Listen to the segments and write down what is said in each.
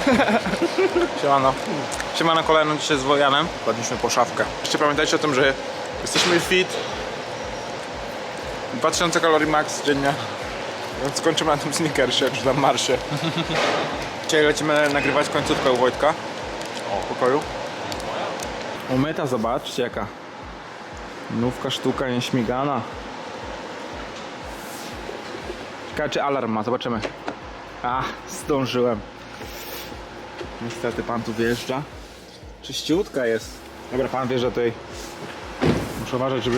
Siemano. Siemano kolejną dzisiaj z Wojanem. Kładliśmy po szafkę. Jeszcze pamiętajcie o tym, że jesteśmy fit. 2000 kalorii max dziennie. Więc skończymy na tym sneakersie, czy tam marsie. Dzisiaj lecimy nagrywać końcówkę u Wojtka. O, pokoju. Umyta, zobaczcie jaka. Nówka sztuka nieśmigana. Ciekawe czy alarm ma, zobaczymy. A, zdążyłem. Niestety pan tu wjeżdża. Czyściutka jest. Dobra, pan wjeżdża tutaj. Muszę uważać, żeby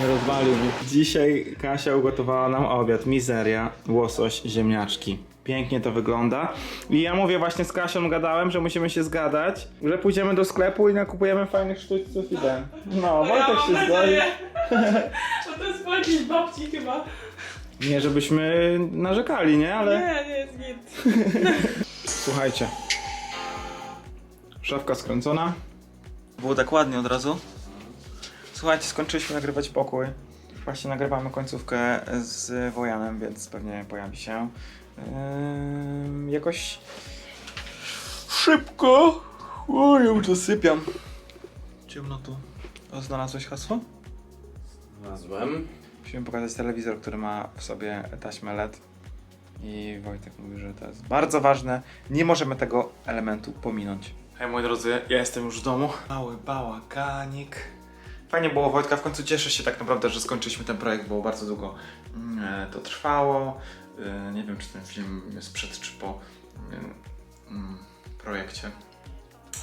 nie rozwalił mnie. Dzisiaj Kasia ugotowała nam obiad. Mizeria, łosoś, ziemniaczki. Pięknie to wygląda. I ja mówię właśnie z Kasią gadałem, że musimy się zgadać, że pójdziemy do sklepu i nakupujemy fajnych sztućców i ten. No, Wojtek się zgodzi. To jest po jakiejś babci chyba. Nie, żebyśmy narzekali, nie? Ale... Nie, nie jest git. Słuchajcie. Szafka skręcona. Było tak ładnie od razu. Słuchajcie, skończyliśmy nagrywać pokój. Właśnie nagrywamy końcówkę z Wojanem, więc pewnie pojawi się yy, jakoś szybko. O, ja już zasypiam. Ciemno tu. O, znalazłeś hasło? Znalazłem. Musimy pokazać telewizor, który ma w sobie taśmę LED. I Wojtek mówi, że to jest bardzo ważne. Nie możemy tego elementu pominąć. Hej moi drodzy, ja jestem już w domu. Mały bałaganik. Fajnie było Wojtka, w końcu cieszę się tak naprawdę, że skończyliśmy ten projekt, bo bardzo długo mm, e, to trwało. E, Nie wiem, czy ten film jest przed czy po mm, mm, projekcie.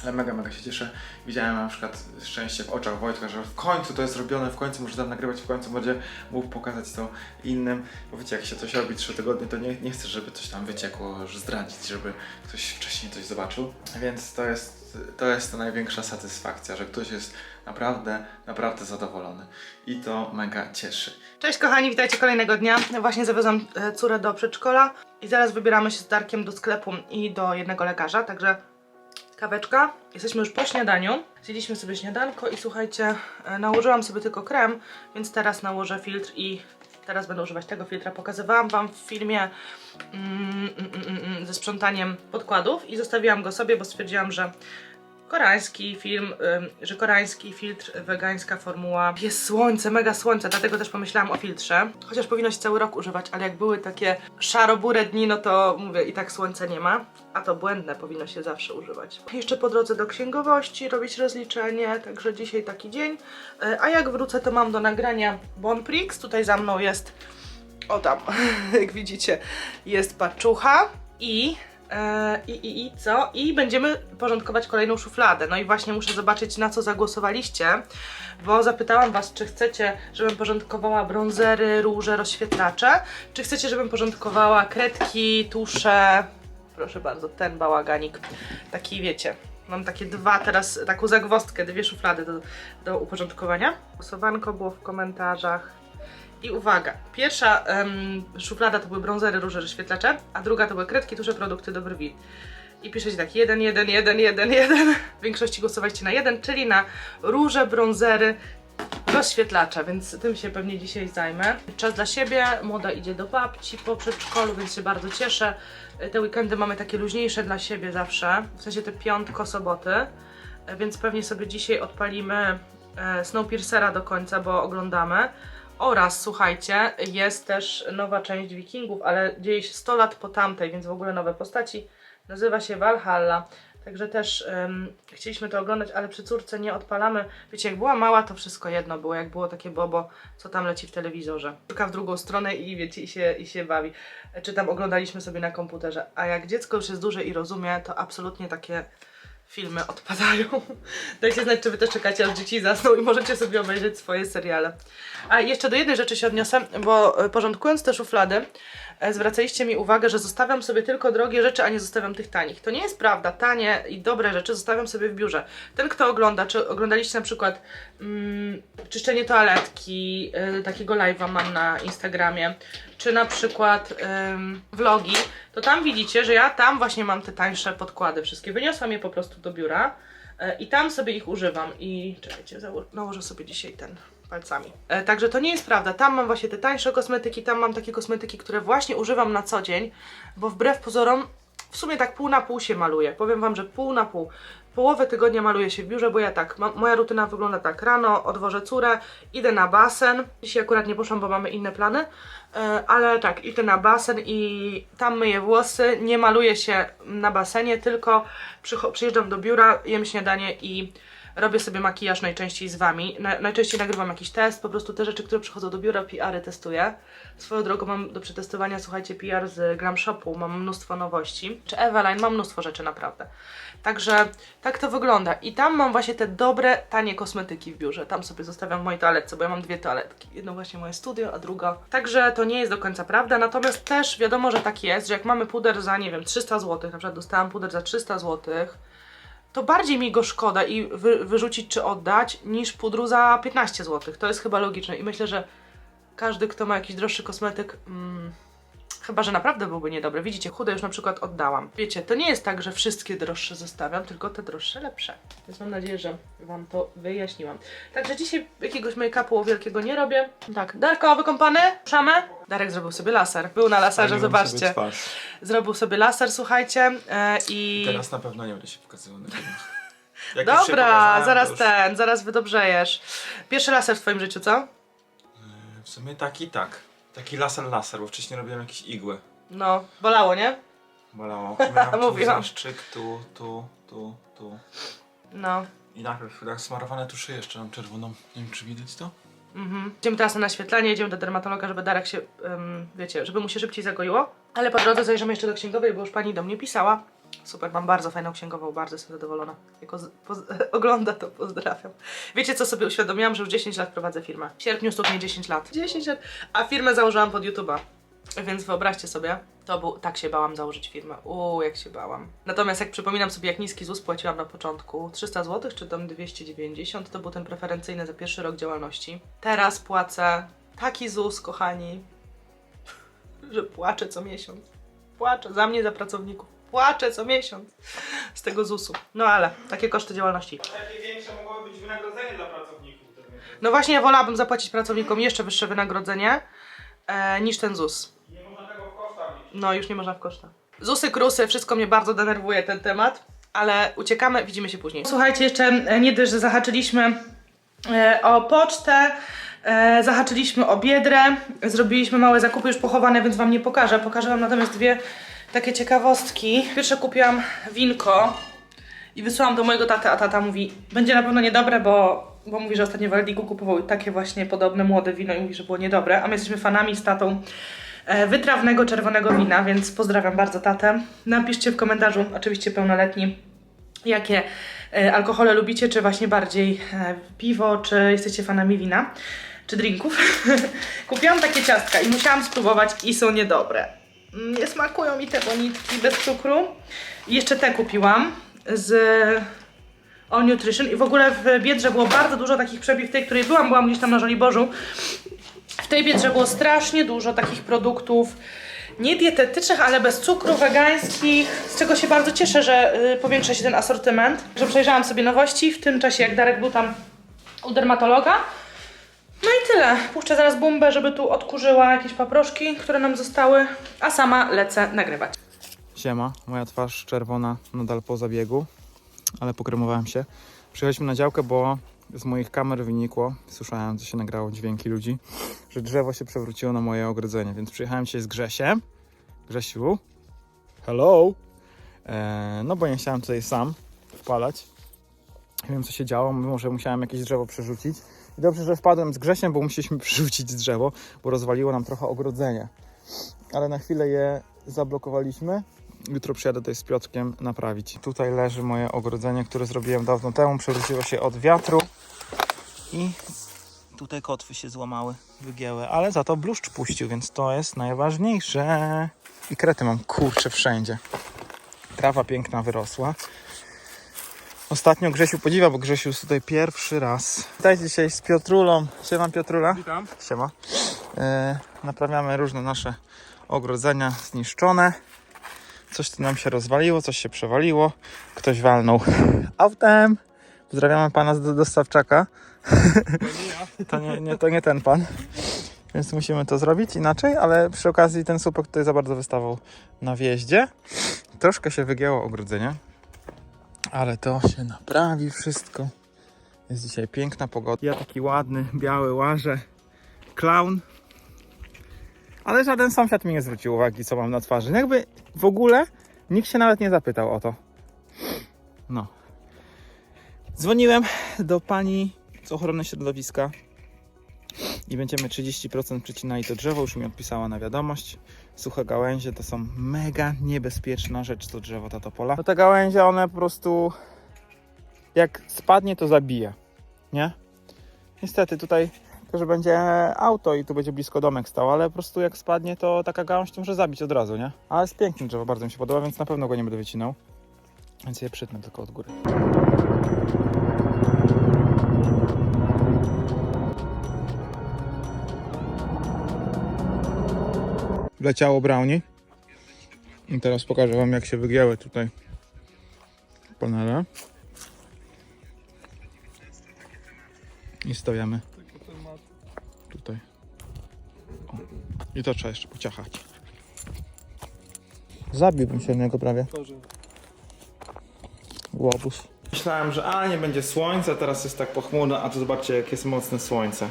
Ale mega, mega się cieszę. Widziałem na przykład szczęście w oczach Wojtka, że w końcu to jest zrobione, w końcu może tam nagrywać, w końcu będzie mógł pokazać to innym. Bo wiecie, jak się coś robi 3 tygodnie, to nie, nie chcesz, żeby coś tam wyciekło, zdradzić, żeby ktoś wcześniej coś zobaczył. Więc to jest, to jest ta największa satysfakcja, że ktoś jest naprawdę, naprawdę zadowolony. I to mega cieszy. Cześć kochani, witajcie kolejnego dnia. Właśnie zawiozłam e, córę do przedszkola i zaraz wybieramy się z Darkiem do sklepu i do jednego lekarza, także kaweczka. Jesteśmy już po śniadaniu. Zjedliśmy sobie śniadanko i słuchajcie, e, nałożyłam sobie tylko krem, więc teraz nałożę filtr i teraz będę używać tego filtra. Pokazywałam Wam w filmie mm, mm, mm, mm, ze sprzątaniem podkładów i zostawiłam go sobie, bo stwierdziłam, że koreański film, że koreański filtr, wegańska formuła. Jest słońce, mega słońce, dlatego też pomyślałam o filtrze. Chociaż powinno się cały rok używać, ale jak były takie szaro-bure dni, no to mówię, i tak słońca nie ma. A to błędne powinno się zawsze używać. Jeszcze po drodze do księgowości robić rozliczenie, także dzisiaj taki dzień. E, A jak wrócę, to mam do nagrania Bonprix. Tutaj za mną jest, o tam, jak widzicie, jest paczucha i I, i, I co? I będziemy porządkować kolejną szufladę. No i właśnie muszę zobaczyć, na co zagłosowaliście, bo zapytałam Was, czy chcecie, żebym porządkowała bronzery, róże, rozświetlacze, czy chcecie, żebym porządkowała kredki, tusze. Proszę bardzo, ten bałaganik. Taki wiecie. Mam takie dwa teraz, taką zagwostkę, dwie szuflady do, do uporządkowania. Głosowanko było w komentarzach. I uwaga, pierwsza szuflada to były brązery, róże, rozświetlacze, a druga to były kredki, tusze, produkty do brwi. I piszecie tak, jeden, jeden, jeden, jeden, jeden. W większości głosowaliście na jeden, czyli na róże, brązery, rozświetlacze, więc tym się pewnie dzisiaj zajmę. Czas dla siebie, młoda idzie do babci po przedszkolu, więc się bardzo cieszę. Te weekendy mamy takie luźniejsze dla siebie zawsze, w sensie te piątko, soboty, więc pewnie sobie dzisiaj odpalimy e, Snowpiercera do końca, bo oglądamy. Oraz, słuchajcie, jest też nowa część Wikingów, ale dzieje się 100 lat po tamtej, więc w ogóle nowe postaci. Nazywa się Valhalla. Także też em, chcieliśmy to oglądać, ale przy córce nie odpalamy. Wiecie, jak była mała, to wszystko jedno było, jak było takie bobo, co tam leci w telewizorze. Córka w drugą stronę i wiecie, i się, i się bawi. Czy tam oglądaliśmy sobie na komputerze. A jak dziecko już jest duże i rozumie, to absolutnie takie filmy odpadają. Dajcie znać, czy wy też czekacie, aż dzieci zasną i możecie sobie obejrzeć swoje seriale. A jeszcze do jednej rzeczy się odniosę, bo e, porządkując te szuflady, zwracaliście mi uwagę, że zostawiam sobie tylko drogie rzeczy, a nie zostawiam tych tanich. To nie jest prawda. Tanie i dobre rzeczy zostawiam sobie w biurze. Ten, kto ogląda, czy oglądaliście na przykład mm, czyszczenie toaletki, y, takiego live'a mam na Instagramie, czy na przykład ym, vlogi, to tam widzicie, że ja tam właśnie mam te tańsze podkłady wszystkie. Wyniosłam je po prostu do biura e, i tam sobie ich używam. I czekajcie, nałożę sobie dzisiaj ten palcami. E, także to nie jest prawda. Tam mam właśnie te tańsze kosmetyki, tam mam takie kosmetyki, które właśnie używam na co dzień, bo wbrew pozorom w sumie tak pół na pół się maluje. Powiem Wam, że pół na pół. Połowę tygodnia maluję się w biurze, bo ja tak, moja rutyna wygląda tak. Rano odwożę córę, idę na basen. Dzisiaj akurat nie poszłam, bo mamy inne plany, e, ale tak, idę na basen i tam myję włosy. Nie maluję się na basenie, tylko przyjeżdżam do biura, jem śniadanie i robię sobie makijaż najczęściej z Wami. Na, najczęściej nagrywam jakiś test, po prostu te rzeczy, które przychodzą do biura, PR-y testuję. Swoją drogą mam do przetestowania, słuchajcie, PR z Glam Shopu, mam mnóstwo nowości. Czy Eveline, mam mnóstwo rzeczy naprawdę. Także tak to wygląda. I tam mam właśnie te dobre, tanie kosmetyki w biurze. Tam sobie zostawiam w mojej toaletce, bo ja mam dwie toaletki. Jedno właśnie moje studio, a druga. Także to nie jest do końca prawda. Natomiast też wiadomo, że tak jest, że jak mamy puder za, nie wiem, 300 zł, na przykład dostałam puder za 300 zł, to bardziej mi go szkoda i wy, wyrzucić czy oddać, niż pudru za 15 zł. To jest chyba logiczne i myślę, że każdy, kto ma jakiś droższy kosmetyk, mm, chyba że naprawdę byłby niedobry. Widzicie, chude już na przykład oddałam. Wiecie, to nie jest tak, że wszystkie droższe zostawiam, tylko te droższe lepsze. Więc mam nadzieję, że Wam to wyjaśniłam. Także dzisiaj jakiegoś make-upu wielkiego nie robię. Tak, Darko, wykąpany? Ruszamy? Darek zrobił sobie laser. Był na laserze, zobaczcie. Zrobił sobie laser, słuchajcie. E, I... Teraz na pewno nie będę się pokazywał na filmach. Jak już się Dobra, pokazałem, zaraz to już- ten, zaraz wydobrzejesz. Pierwszy laser w Twoim życiu, co? W sumie taki tak. Taki laser laser, bo wcześniej robiłem jakieś igły. No, bolało, nie? Bolało. Miałem tu Mówiłam. zaszczyk, tu, tu, tu, tu. No. I najpierw tak smarowane tuszy jeszcze mam czerwoną. Nie wiem czy widać to? Mhm. Idziemy teraz na naświetlenie, jedziemy do dermatologa, żeby Darek się, em, wiecie, żeby mu się szybciej zagoiło. Ale po drodze zajrzymy jeszcze do księgowej, bo już pani do mnie pisała. Super, mam bardzo fajną księgową, bardzo jestem zadowolona. Jak oz- poz- ogląda, to pozdrawiam. Wiecie, co sobie uświadomiłam, że już 10 lat prowadzę firmę. W sierpniu stuknie 10 lat. 10 lat. A firmę założyłam pod YouTube'a. Więc wyobraźcie sobie, to był, tak się bałam założyć firmę. Uuu, jak się bałam. Natomiast jak przypominam sobie, jak niski ZUS płaciłam na początku, 300 zł czy tam 290, to był ten preferencyjny za pierwszy rok działalności. Teraz płacę taki ZUS, kochani, że płaczę co miesiąc. Płaczę za mnie, za pracowników. Płaczę co miesiąc z tego ZUS-u. No ale, takie koszty działalności. Jakie większe mogłoby być wynagrodzenie dla pracowników? No właśnie, ja wolałabym zapłacić pracownikom jeszcze wyższe wynagrodzenie e, niż ten ZUS. Nie można tego w koszta mieć. No, już nie można w koszta. ZUSy, krusy, wszystko mnie bardzo denerwuje ten temat, ale uciekamy, widzimy się później. Słuchajcie, jeszcze e, nie dość, że zahaczyliśmy e, o pocztę, e, zahaczyliśmy o biedrę, zrobiliśmy małe zakupy już pochowane, więc Wam nie pokażę. Pokażę Wam natomiast dwie takie ciekawostki. Pierwsze kupiłam winko i wysłałam do mojego taty, a tata mówi, będzie na pewno niedobre, bo, bo mówi, że ostatnio w Aldiku kupował takie właśnie podobne młode wino i mówi, że było niedobre, a my jesteśmy fanami z tatą e, wytrawnego czerwonego wina, więc pozdrawiam bardzo tatę. Napiszcie w komentarzu, oczywiście pełnoletni, jakie e, alkohole lubicie, czy właśnie bardziej e, piwo, czy jesteście fanami wina, czy drinków. Kupiłam takie ciastka i musiałam spróbować i są niedobre. Mm, Nie smakują mi te bonitki bez cukru. I jeszcze te kupiłam z All Nutrition i w ogóle w Biedrze było bardzo dużo takich przepiw, w tej, której byłam, byłam gdzieś tam na Żoliborzu. W tej Biedrze było strasznie dużo takich produktów, nie dietetycznych, ale bez cukru, wegańskich, z czego się bardzo cieszę, że y, powiększa się ten asortyment. Że przejrzałam sobie nowości w tym czasie, jak Darek był tam u dermatologa. No i tyle. Puszczę zaraz bombę, żeby tu odkurzyła jakieś paproszki, które nam zostały, a sama lecę nagrywać. Siema, moja twarz czerwona nadal po zabiegu, ale pokremowałem się. Przyjechaliśmy na działkę, bo z moich kamer wynikło, słyszałem, co się nagrało, dźwięki ludzi, że drzewo się przewróciło na moje ogrodzenie, więc przyjechałem dzisiaj z Grzesiem. Grzesiu, hello! Eee, no bo nie chciałem tutaj sam wpadać. Nie wiem, co się działo, może musiałem jakieś drzewo przerzucić. I dobrze, że wpadłem z Grzesiem, bo musieliśmy przerzucić drzewo, bo rozwaliło nam trochę ogrodzenie. Ale na chwilę je zablokowaliśmy. Jutro przyjadę tutaj z Piotrkiem naprawić. Tutaj leży moje ogrodzenie, które zrobiłem dawno temu. Przewróciło się od wiatru i tutaj kotwy się złamały, wygięły, ale za to bluszcz puścił, więc to jest najważniejsze. I krety mam kurcze wszędzie. Trawa piękna wyrosła. Ostatnio Grzesiu podziwa, bo Grzesiu jest tutaj pierwszy raz. Witajcie dzisiaj z Piotrulą. Siema Piotrula. Witam. Siema. E, naprawiamy różne nasze ogrodzenia zniszczone. Coś tu nam się rozwaliło, coś się przewaliło. Ktoś walnął autem. Pozdrawiamy pana z dostawczaka. To nie ja. To nie, nie, to nie ten pan. Więc musimy to zrobić inaczej, ale przy okazji ten słupek tutaj za bardzo wystawał na wjeździe. Troszkę się wygięło ogrodzenie, ale to się naprawi wszystko. Jest dzisiaj piękna pogoda. Ja taki ładny, biały łażę. Clown. Ale żaden sąsiad mi nie zwrócił uwagi, co mam na twarzy. No Jakby w ogóle nikt się nawet nie zapytał o to. No. Dzwoniłem do pani z ochrony środowiska i będziemy 30% przycinali to drzewo. Już mi odpisała na wiadomość. Suche gałęzie to są mega niebezpieczna rzecz, to drzewo, ta topola. Bo te gałęzie, one po prostu jak spadnie, to zabije. Nie? Niestety tutaj tylko, że będzie auto i tu będzie blisko domek stał, ale po prostu jak spadnie, to taka gałąź to może zabić od razu, nie? Ale jest piękne drzewo, bardzo mi się podoba, więc na pewno go nie będę wycinał. Więc je przytnę tylko od góry. Wleciało brownie. I teraz pokażę wam jak się wygięły tutaj panele. I stawiamy tutaj. O. I to trzeba jeszcze pociachać. Zabiłbym się niego prawie. Łobuz. Myślałem, że a nie będzie słońca, teraz jest tak pochmurno, a tu zobaczcie jak jest mocne słońce.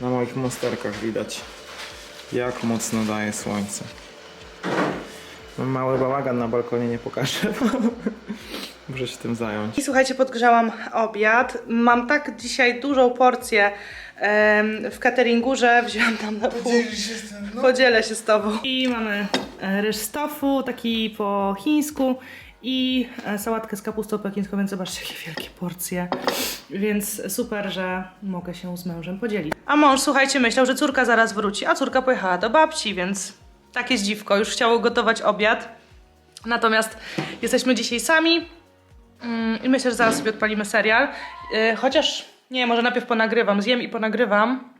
Na moich monsterkach widać jak mocno daje słońce. Mam mały bałagan na balkonie, nie pokażę. Muszę się tym zająć. I słuchajcie, podgrzałam obiad. Mam tak dzisiaj dużą porcję em, w cateringu, że wzięłam tam na pół. Podzielę się z tobą. I mamy e, ryż z tofu, taki po chińsku i e, sałatkę z kapustą pekińską, więc zobaczcie jakie wielkie porcje. Więc super, że mogę się z mężem podzielić. A mąż, słuchajcie, myślał, że córka zaraz wróci, a córka pojechała do babci, więc takie zdziwko. Już chciało gotować obiad. Natomiast jesteśmy dzisiaj sami. Mm, I myślę, że zaraz sobie odpalimy serial. Yy, chociaż nie, może najpierw ponagrywam. Zjem i ponagrywam.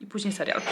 I później serial.